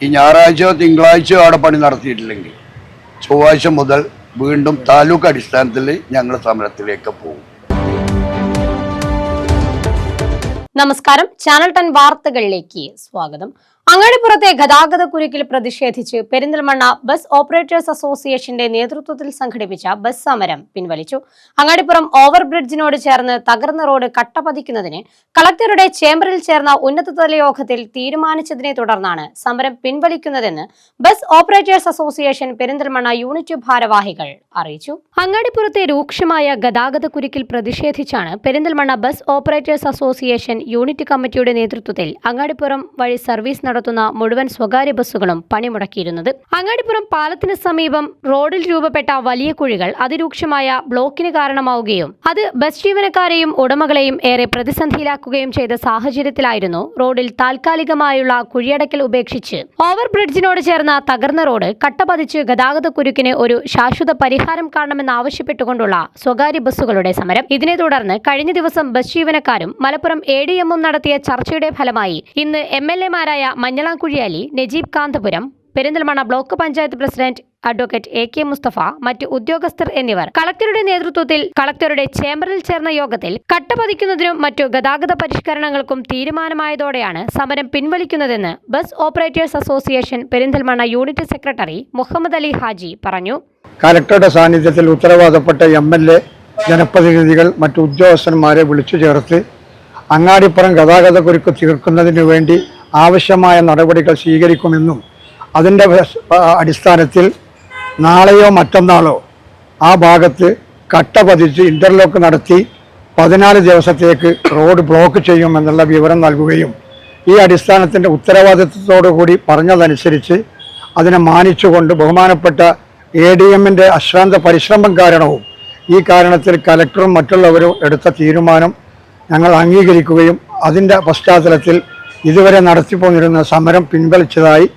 ഈ ഞായറാഴ്ചയോ തിങ്കളാഴ്ചയോ അവിടെ പണി നടത്തിയിട്ടില്ലെങ്കിൽ ചൊവ്വാഴ്ച മുതൽ വീണ്ടും താലൂക്ക് അടിസ്ഥാനത്തിൽ ഞങ്ങൾ സമരത്തിലേക്ക് പോകും. നമസ്കാരം. ചാനൽ ടെൻ വാർത്തകളിലേക്ക് സ്വാഗതം. അങ്ങാടിപ്പുറത്തെ ഗതാഗത കുരുക്കിൽ പ്രതിഷേധിച്ച് പെരിന്തൽമണ്ണ ബസ് ഓപ്പറേറ്റേഴ്സ് അസോസിയേഷന്റെ നേതൃത്വത്തിൽ സംഘടിപ്പിച്ച ബസ് സമരം പിൻവലിച്ചു. അങ്ങാടിപ്പുറം ഓവർബ്രിഡ്ജിനോട് ചേർന്ന് തകർന്ന റോഡ് കട്ടപതിക്കുന്നതിന് കളക്ടറുടെ ചേംബറിൽ ചേർന്ന ഉന്നതതല യോഗത്തിൽ തീരുമാനിച്ചതിനെ തുടർന്നാണ് സമരം പിൻവലിക്കുന്നതെന്ന് bus operators association Perinthalmanna unit ഭാരവാഹികൾ അറിയിച്ചു. അങ്ങാടിപ്പുറത്തെ രൂക്ഷമായ ഗതാഗത കുരുക്കിൽ പ്രതിഷേധിച്ചാണ് Perinthalmanna bus operators association unit കമ്മിറ്റിയുടെ നേതൃത്വത്തിൽ അങ്ങാടിപ്പുറം വഴി സർവീസ് നടത്തുന്ന മുഴുവൻ സ്വകാര്യ ബസ്സുകളും പണിമുടക്കിയിരുന്നത്. അങ്ങാടിപ്പുറം പാലത്തിന് സമീപം റോഡിൽ രൂപപ്പെട്ട വലിയ കുഴികൾ അതിരൂക്ഷമായ ബ്ലോക്കിന് കാരണമാവുകയും അത് ബസ് ജീവനക്കാരെയും ഉടമകളെയും ഏറെ പ്രതിസന്ധിയിലാക്കുകയും ചെയ്ത സാഹചര്യത്തിലായിരുന്നു റോഡിൽ താൽക്കാലികമായുള്ള കുഴിയടക്കൽ ഉപേക്ഷിച്ച്. ഓവർ ബ്രിഡ്ജിനോട് ചേർന്ന തകർന്ന റോഡ് കട്ടപതിച്ച് ഗതാഗത കുരുക്കിന് ഒരു ശാശ്വത പരിഹാരം കാണണമെന്നാവശ്യപ്പെട്ടുകൊണ്ടുള്ള സ്വകാര്യ ബസ്സുകളുടെ സമരം. ഇതിനെ തുടർന്ന് കഴിഞ്ഞ ദിവസം ബസ് ജീവനക്കാരും മലപ്പുറം എ ഡി എമ്മും നടത്തിയ ചർച്ചയുടെ ഫലമായി ഇന്ന് M L എമാരായ Manjalamkuzhi Ali Najeeb Kanthapuram Perinthalmanna block panchayat president advocate A K Musthafa മറ്റ് ഉദ്യോഗസ്ഥർ എന്നിവർ. കളക്ടറുടെ നേതൃത്വത്തിൽ കളക്ടറുടെ ചേംബറിൽ ചേർന്ന യോഗത്തിൽ കട്ടപതിക്കുന്നതിനും മറ്റു ഗതാഗത പരിഷ്കരണങ്ങൾക്കും തീരുമാനമായതോടെയാണ് സമരം പിൻവലിക്കുന്നതെന്ന് bus operators association Perinthalmanna unit secretary Muhammad Ali Haji പറഞ്ഞു. കളക്ടറുടെ സാന്നിധ്യത്തിൽ ഉത്തരവാദപ്പെട്ട എം എൽ എ ജനപ്രതിനിധികൾ മറ്റു ഉദ്യോഗസ്ഥന്മാരെ വിളിച്ചു ചേർത്ത് അങ്ങാടിപ്പുറം ഗതാഗത കുരുക്ക് തീർക്കുന്നതിനു വേണ്ടി ആവശ്യമായ നടപടികൾ സ്വീകരിക്കുമെന്നും അതിന്റെ അടിസ്ഥാനത്തിൽ നാളെയോ മറ്റന്നാളോ ആ ഭാഗത്ത് കട്ട പതിച്ച് ഇന്റർലോക്ക് നടത്തി പതിനാല് ദിവസത്തേക്ക് റോഡ് ബ്ലോക്ക് ചെയ്യുമെന്നുള്ള വിവരം നൽകുകയും ഈ അടിസ്ഥാനത്തിന്റെ ഉത്തരവാദിത്വത്തോടു കൂടി പറഞ്ഞതനുസരിച്ച് അതിനെ മാനിച്ചുകൊണ്ട് ബഹുമാനപ്പെട്ട എ ഡി എമ്മിന്റെ അശ്രാന്ത പരിശ്രമം കാരണവും ഈ കാരണത്തിൽ കലക്ടറും മറ്റുള്ളവരും എടുത്ത തീരുമാനം ഞങ്ങൾ അംഗീകരിക്കുകയും അതിന്റെ പശ്ചാത്തലത്തിൽ ഇതുവരെ നടത്തിപ്പോന്നിരുന്ന സമരം പിൻവലിച്ചതായി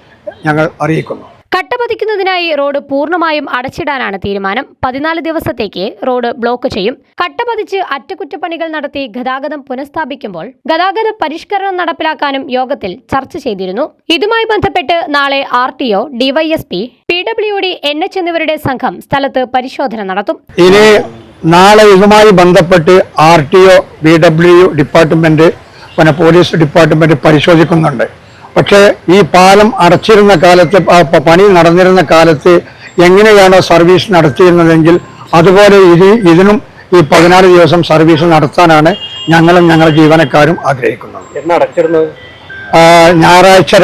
ഞങ്ങൾ അറിയിക്കുന്നു. കട്ടപതിക്കുന്നതിനായി റോഡ് പൂർണമായും അടച്ചിടാനാണ് തീരുമാനം. പതിനാല് ദിവസത്തേക്ക് റോഡ് ബ്ലോക്ക് ചെയ്യും. കട്ടപതിച്ച് അറ്റകുറ്റപ്പണികൾ നടത്തി ഗതാഗതം പുനഃസ്ഥാപിക്കുമ്പോൾ ഗതാഗത പരിഷ്കരണം നടപ്പിലാക്കാനും യോഗത്തിൽ ചർച്ച ചെയ്തിരുന്നു. ഇതുമായി ബന്ധപ്പെട്ട് നാളെ R T O DYSP P W D N H എന്നിവരുടെ സംഘം സ്ഥലത്ത് പരിശോധന നടത്തും. ഇനി നാളെ ഇതുമായി ബന്ധപ്പെട്ട് R T O B W department പിന്നെ പോലീസ് ഡിപ്പാർട്ട്മെന്റ് പരിശോധിക്കുന്നുണ്ട്. പക്ഷേ ഈ പാലം അടച്ചിരുന്ന കാലത്ത് പണി നടന്നിരുന്ന കാലത്ത് എങ്ങനെയാണോ സർവീസ് നടത്തിയിരുന്നതെങ്കിൽ അതുപോലെ ഇത് ഇതിനും ഈ പതിനാല് ദിവസം സർവീസ് നടത്താനാണ് ഞങ്ങളും ഞങ്ങളുടെ ജീവനക്കാരും ആഗ്രഹിക്കുന്നത്. എന്ന് അടച്ചിരുന്നത്? ആ, ഞായറാഴ്ച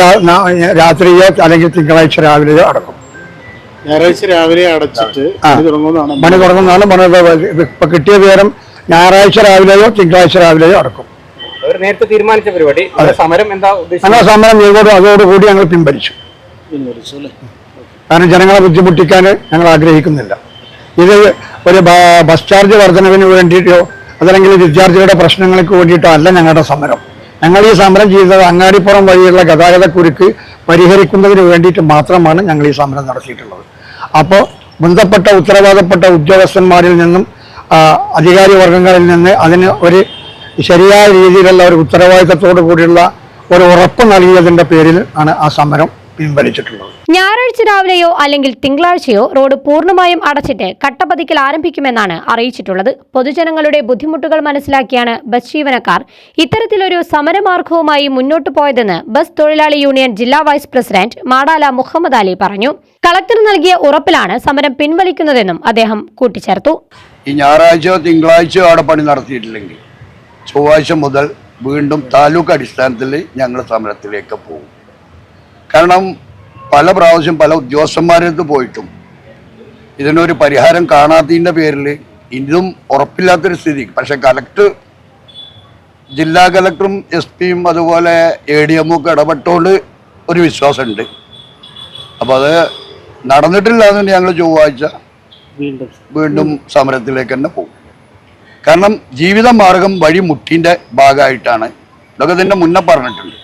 രാത്രിയോ അല്ലെങ്കിൽ തിങ്കളാഴ്ച രാവിലെയോ അടക്കും. ഞായറാഴ്ച രാവിലെ അടച്ചിട്ട്. പണി തുടങ്ങുന്നതാണ്. പണി ഇപ്പൊ കിട്ടിയ വിവരം ഞായറാഴ്ച രാവിലെയോ തിങ്കളാഴ്ച രാവിലെയോ അടക്കും. നേരത്തെ തീരുമാനിച്ച പരിപാടി. സമരം എന്താ ഞങ്ങൾ സമരം ചെയ്തോട് അതോടുകൂടി ഞങ്ങൾ പിൻവലിച്ചു. കാരണം ജനങ്ങളെ ബുദ്ധിമുട്ടിക്കാൻ ഞങ്ങൾ ആഗ്രഹിക്കുന്നില്ല. ഇത് ഒരു ബസ് ചാർജ് വർധനവിന് വേണ്ടിയിട്ടോ അതല്ലെങ്കിൽ വിദ്യാർത്ഥികളുടെ പ്രശ്നങ്ങൾക്ക് വേണ്ടിയിട്ടോ അല്ല ഞങ്ങളുടെ സമരം. ഞങ്ങൾ ഈ സമരം ചെയ്തത് അങ്ങാടിപ്പുറം വഴിയുള്ള ഗതാഗത കുരുക്ക് പരിഹരിക്കുന്നതിന് വേണ്ടിയിട്ട് മാത്രമാണ് ഞങ്ങൾ ഈ സമരം നടത്തിയിട്ടുള്ളത്. അപ്പോൾ ബന്ധപ്പെട്ട ഉത്തരവാദപ്പെട്ട ഉദ്യോഗസ്ഥന്മാരിൽ നിന്നും അധികാരി വർഗങ്ങളിൽ നിന്ന് അതിന് ഒരു ശരിയായ രീതിയിലുള്ള ഒരു ഉത്തരവാദിത്തത്തോടു കൂടിയുള്ള ഒരു ഉറപ്പ് നൽകിയതിന്റെ പേരിൽ ആണ് ആ സമരം പിൻവലിച്ചിട്ടുള്ളത്. ഞായറാഴ്ച രാവിലെയോ അല്ലെങ്കിൽ തിങ്കളാഴ്ചയോ റോഡ് പൂർണമായും അടച്ചിട്ട് കട്ടപ്പതിക്കൽ ആരംഭിക്കുമെന്നാണ് അറിയിച്ചിട്ടുള്ളത്. പൊതുജനങ്ങളുടെ ബുദ്ധിമുട്ടുകൾ മനസ്സിലാക്കിയാണ് ബസ് ജീവനക്കാർ ഇത്തരത്തിലൊരു സമരമാർഗവുമായി മുന്നോട്ടു പോയതെന്ന് ബസ് തൊഴിലാളി യൂണിയൻ ജില്ലാ വൈസ് പ്രസിഡന്റ് മാടാല മുഹമ്മദ് അലി പറഞ്ഞു. കളക്ടർ നൽകിയ ഉറപ്പിലാണ് സമരം പിൻവലിക്കുന്നതെന്നും അദ്ദേഹം കൂട്ടിച്ചേർത്തു. ഈ ഞായറാഴ്ചയോ തിങ്കളാഴ്ചയോ അവിടെ പണി നടത്തിയിട്ടില്ലെങ്കിൽ ചൊവ്വാഴ്ച മുതൽ വീണ്ടും താലൂക്ക് അടിസ്ഥാനത്തിൽ ഞങ്ങൾ സമരത്തിലേക്ക് പോകും. കാരണം പല പ്രാവശ്യം പല ഉദ്യോഗസ്ഥന്മാരടുത്ത് പോയിട്ടും ഇതിനൊരു പരിഹാരം കാണാത്തതിന്റെ പേരിൽ ഇതും ഉറപ്പില്ലാത്തൊരു സ്ഥിതി. പക്ഷെ കലക്ടർ ജില്ലാ കലക്ടറും എസ് പിയും അതുപോലെ എ ഡി എമ്മും ഒക്കെ ഇടപെട്ടുകൊണ്ട് ഒരു വിശ്വാസമുണ്ട്. അപ്പോൾ അത് നടന്നിട്ടില്ല എന്ന് ഞങ്ങൾ ചൊവ്വാഴ്ച വീണ്ടും. വീണ്ടും സമരത്തിലേക്ക് തന്നെ പോകും. കാരണം ജീവിതമാർഗം വഴി മുട്ടിന്റെ ഭാഗമായിട്ടാണ്. ഇതൊക്കെ ഇതിന്റെ മുന്നേ പറഞ്ഞിട്ടുണ്ട്.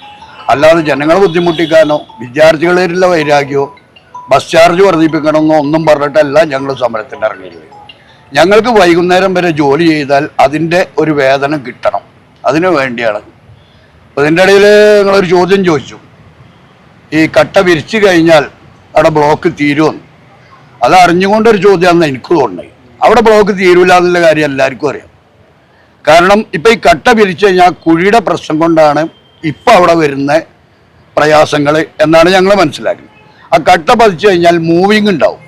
അല്ലാതെ ജനങ്ങളെ ബുദ്ധിമുട്ടിക്കാനോ വിദ്യാർത്ഥികളിലുള്ള വൈരാഗ്യമോ ബസ് ചാർജ് വർദ്ധിപ്പിക്കണമെന്നോ ഒന്നും പറഞ്ഞിട്ടല്ല ഞങ്ങൾ സമരത്തിന് ഇറങ്ങിയത്. ഞങ്ങൾക്ക് വൈകുന്നേരം വരെ ജോലി ചെയ്താൽ അതിന്റെ ഒരു വേതനം കിട്ടണം. അതിനു വേണ്ടിയാണ്. അപ്പോൾ ഇതിന്റെ ഇടയിൽ നിങ്ങളൊരു ചോദ്യം ചോദിച്ചു. ഈ കട്ട വിരിച്ചു കഴിഞ്ഞാൽ അവിടെ ബ്ലോക്ക് തീരുമെന്ന്. അത് അറിഞ്ഞുകൊണ്ടൊരു ചോദ്യമാണെന്ന് എനിക്ക് തോന്നുന്നത് അവിടെ ബ്ലോക്ക് തീരൂല എന്നുള്ള കാര്യം എല്ലാവർക്കും അറിയാം. കാരണം ഇപ്പൊ ഈ കട്ട വിരിച്ചു കഴിഞ്ഞാൽ കുഴിയുടെ പ്രശ്നം കൊണ്ടാണ് ഇപ്പൊ അവിടെ വരുന്ന പ്രയാസങ്ങൾ എന്നാണ് ഞങ്ങൾ മനസ്സിലാക്കുന്നത്. ആ കട്ട പതിച്ചു കഴിഞ്ഞാൽ മൂവിങ് ഉണ്ടാവും.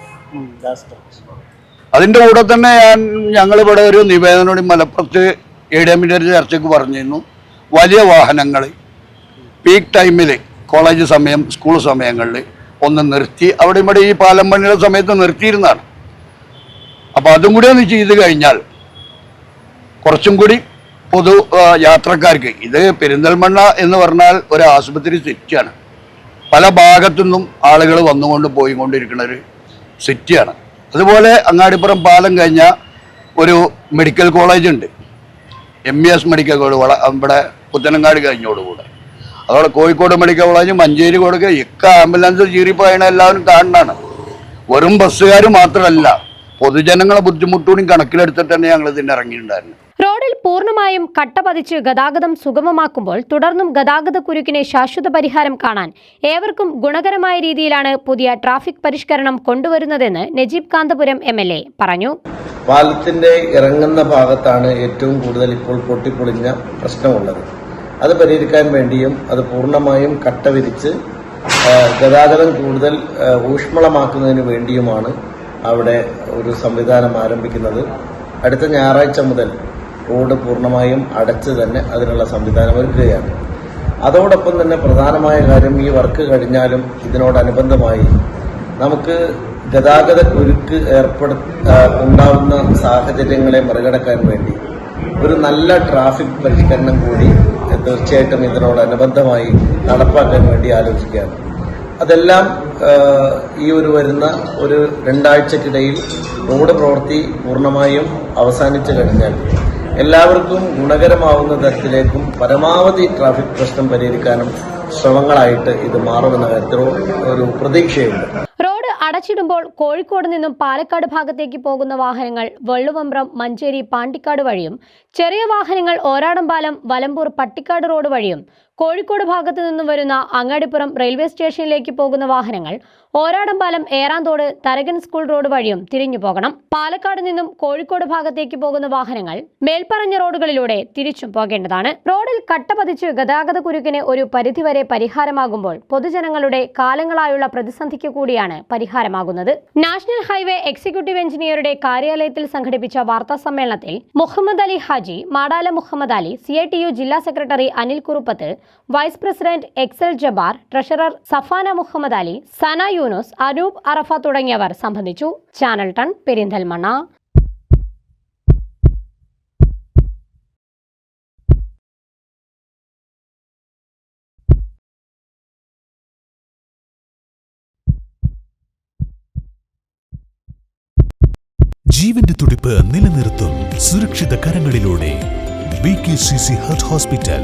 അതിന്റെ കൂടെ തന്നെ ഞാൻ ഞങ്ങളിവിടെ ഒരു നിവേദനോട് മലപ്പുറത്ത് എ ഡി എമ്മിന്റെ ഒരു ചർച്ചയ്ക്ക് പറഞ്ഞിരുന്നു. വലിയ വാഹനങ്ങൾ പീക്ക് ടൈമിൽ കോളേജ് സമയം സ്കൂൾ സമയങ്ങളിൽ ഒന്ന് നിർത്തി അവിടെ ഇവിടെ ഈ പാലം പണിയുടെ സമയത്ത് നിർത്തിയിരുന്നതാണ്. അപ്പോൾ അതും കൂടി ഒന്ന് ചെയ്ത് കഴിഞ്ഞാൽ കുറച്ചും കൂടി പൊതു യാത്രക്കാർക്ക്. ഇത് പെരിന്തൽമണ്ണ എന്ന് പറഞ്ഞാൽ ഒരു ആശുപത്രി സിറ്റിയാണ്. പല ഭാഗത്തുനിന്നും ആളുകൾ വന്നുകൊണ്ട് പോയിക്കൊണ്ടിരിക്കുന്ന ഒരു സിറ്റിയാണ്. അതുപോലെ അങ്ങാടിപ്പുറം പാലം കഴിഞ്ഞ ഒരു മെഡിക്കൽ കോളേജ് ഉണ്ട് M E S medical college ഇവിടെ പുത്തനങ്ങാട് കഴിഞ്ഞോടുകൂടെ അതോടെ കോഴിക്കോട് മെഡിക്കൽ കോളേജ് മഞ്ചേരി കൊടുക്കുക ഇക്ക ആംബുലൻസ് ചീറിപ്പോയണ എല്ലാവരും കാണുന്നതാണ്. വെറും ബസ്സുകാർ മാത്രമല്ല പൊതുജനങ്ങളെ ബുദ്ധിമുട്ടുകൂടി കണക്കിലെടുത്തിട്ട് തന്നെ ഞങ്ങൾ ഇതിന് ഇറങ്ങിയിട്ടുണ്ടായിരുന്നു. റോഡിൽ പൂർണമായും കട്ട പതിച്ച് ഗതാഗതം സുഗമമാക്കുമ്പോൾ തുടർന്നും ഗതാഗത കുരുക്കിന് ശാശ്വത പരിഹാരം കാണാൻ ഏവർക്കും ഗുണകരമായ രീതിയിലാണ് പുതിയ ട്രാഫിക് പരിഷ്കരണം കൊണ്ടുവരുന്നതെന്ന് Najeeb Kanthapuram M L A പറഞ്ഞു. പാലത്തിന്റെ ഇറങ്ങുന്ന ഭാഗത്താണ് ഏറ്റവും കൂടുതൽ ഇപ്പോൾ പൊട്ടിപ്പൊളിഞ്ഞ പ്രശ്നമുള്ളത്. അത് പരിഹരിക്കാൻ വേണ്ടിയും അത് പൂർണമായും കട്ട വിരിച്ച് ഗതാഗതം കൂടുതൽ ഊഷ്മളമാക്കുന്നതിന് വേണ്ടിയുമാണ് അവിടെ ഒരു സംവിധാനം ആരംഭിക്കുന്നത്. അടുത്ത ഞായറാഴ്ച മുതൽ റോഡ് പൂർണമായും അടച്ച് തന്നെ അതിനുള്ള സംവിധാനം ഒരുക്കുകയാണ്. അതോടൊപ്പം തന്നെ പ്രധാനമായ കാര്യം ഈ വർക്ക് കഴിഞ്ഞാലും ഇതിനോടനുബന്ധമായി നമുക്ക് ഗതാഗത കുരുക്ക് ഏർപ്പെടു ഉണ്ടാവുന്ന സാഹചര്യങ്ങളെ മറികടക്കാൻ വേണ്ടി ഒരു നല്ല ട്രാഫിക് പരിഷ്കരണം കൂടി തീർച്ചയായിട്ടും ഇതിനോടനുബന്ധമായി നടപ്പാക്കാൻ വേണ്ടി ആലോചിക്കുകയാണ്. അതെല്ലാം ഈ ഒരു വരുന്ന ഒരു രണ്ടാഴ്ചക്കിടയിൽ റോഡ് പ്രവൃത്തി പൂർണമായും അവസാനിച്ചു കഴിഞ്ഞാൽ എല്ലാവർക്കും ഗുണകരമാവുന്ന തരത്തിലേക്കും പരമാവധി ട്രാഫിക് പ്രശ്നം പരിഹരിക്കാനും ശ്രമങ്ങളായിട്ട് ഇത് മാറുമെന്ന കാര്യത്തിൽ ഒരു പ്രതീക്ഷയുണ്ട്. റോഡ് അടച്ചിടുമ്പോൾ കോഴിക്കോട് നിന്നും പാലക്കാട് ഭാഗത്തേക്ക് പോകുന്ന വാഹനങ്ങൾ വെള്ളുവമ്പ്രം മഞ്ചേരി പാണ്ടിക്കാട് വഴിയും ചെറിയ വാഹനങ്ങൾ ഓരാടംപാലം വലമ്പൂർ പട്ടിക്കാട് റോഡ് വഴിയും കോഴിക്കോട് ഭാഗത്തു നിന്നും വരുന്ന അങ്ങാടിപ്പുറം റെയിൽവേ സ്റ്റേഷനിലേക്ക് പോകുന്ന വാഹനങ്ങൾ ഓരാടംപാലം ഏറാന്തോട് തരകൻ സ്കൂൾ റോഡ് വഴിയും തിരിഞ്ഞു പോകണം. പാലക്കാട് നിന്നും കോഴിക്കോട് ഭാഗത്തേക്ക് പോകുന്ന വാഹനങ്ങൾ മേൽപ്പറഞ്ഞ റോഡുകളിലൂടെ തിരിച്ചും പോകേണ്ടതാണ്. റോഡിൽ കട്ട പതിച്ച് ഗതാഗത കുരുക്കിന് ഒരു പരിധിവരെ പരിഹാരമാകുമ്പോൾ പൊതുജനങ്ങളുടെ കാലങ്ങളായുള്ള പ്രതിസന്ധിക്ക് കൂടിയാണ് പരിഹാരമാകുന്നത്. നാഷണൽ ഹൈവേ എക്സിക്യൂട്ടീവ് എഞ്ചിനീയറുടെ കാര്യാലയത്തിൽ സംഘടിപ്പിച്ച വാർത്താ സമ്മേളനത്തിൽ മുഹമ്മദ് അലി ഹാജി മാടാല മുഹമ്മദ് അലി സി ജില്ലാ secretary Anil Kuruppath vice president Excel Jabbar treasurer Safana Muhammad Ali Sana Yunus Anoop Arafa തുടങ്ങിയവർ സംബന്ധിച്ചു. Channel ton Perinthalmanna. ജീവന്റെ തുടിപ്പ് നിലനിർത്തും സുരക്ഷിത കരങ്ങളിലൂടെ. B K C C heart hospital.